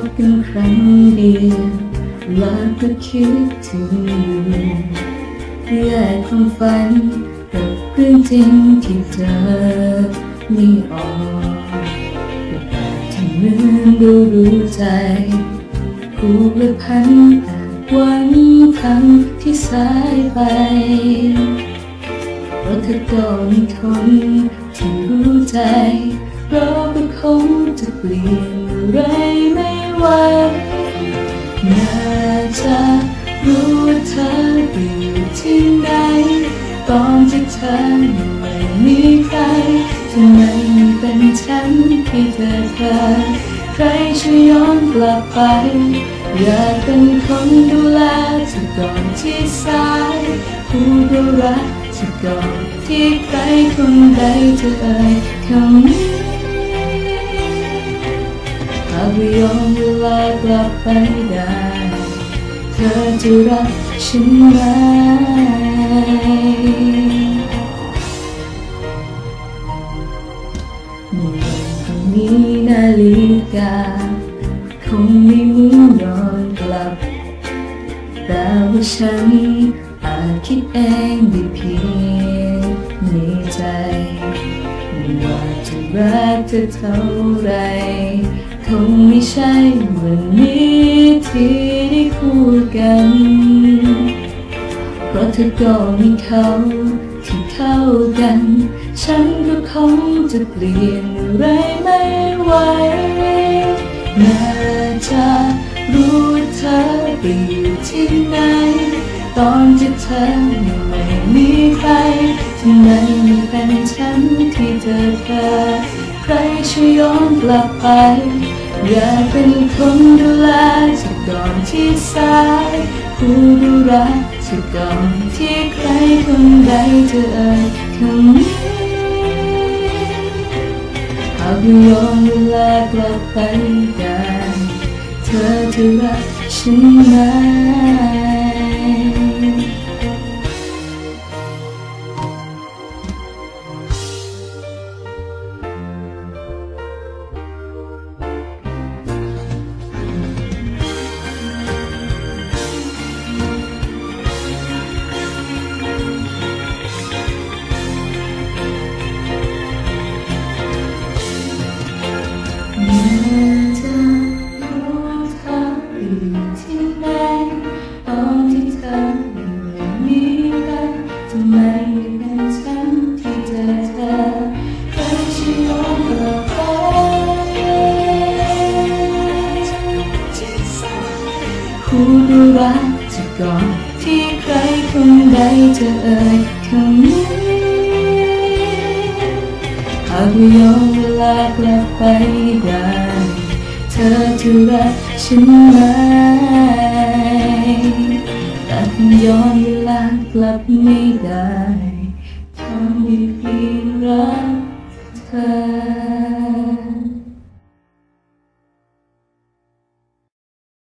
บกันครั้งเดียวแล้วก็คิดถึงอยู่แยกความฝันกับเรื่องจริงที่เธอไม่ออกแต่ทำเหมือนดูรู้ใจผูกและพันแต่หวังคำที่สายไปเพราะเธอก็มีคนที่รู้ใจ เราก็คงจะเปลี่ยนอะไรไม่ไหวน่าจะรู้ว่าเธอไปอยู่ที่ไหน ตอนที่เธอไม่มีใครทำไมไม่เป็นฉันที่เธอเคยใครช่วยย้อนกลับไป อยากเป็นคนดูแลเธอก่อนที่สายพูดว่ารักเธอก่อนที่ใครคนใดจะเอ่ยคำนี้ากไม่ยอมเวลากลับไปได้ เธอจะรักฉันไหมในวันพรุ่งนี้นาฬิกา คงไม่หมุนย้อนกลับ แต่ว่าฉันอาจคิดเองได้เพียงในใจ ไม่ว่าจะรักเธอเท่าไร งไม่ใช่วันนี้ที่ได้คู่กัน เพราะเธอก็มีเขาที่เข้ากัน ฉันก็คงจะเปลี่ยนอะไรไม่ไหวน่าจะรู้เธอไปอยู่ที่ไหน ตอนที่เธอไม่มีใครทำไมไม่เป็นฉันที่เธอเคยใครช่วยย้อนกลับไป อยากเป็นคนดูแลจะก่อนที่สายผู้ดูรักเธอก่อนที่ใครคนใดจะเอ่ยคำนี้หากไม่ยอมเวลากลับไปได้เธอจะรักฉันไหม ผู้ดูรักเธอก่อนที่ใครคนใดจะเอ่ยคำนี้หากไม่ยอมเวลากลับไปได้ เธอจะรักฉันไหมแต่ย้อนเวลากลับไม่ได้ทำให้เพียงรัก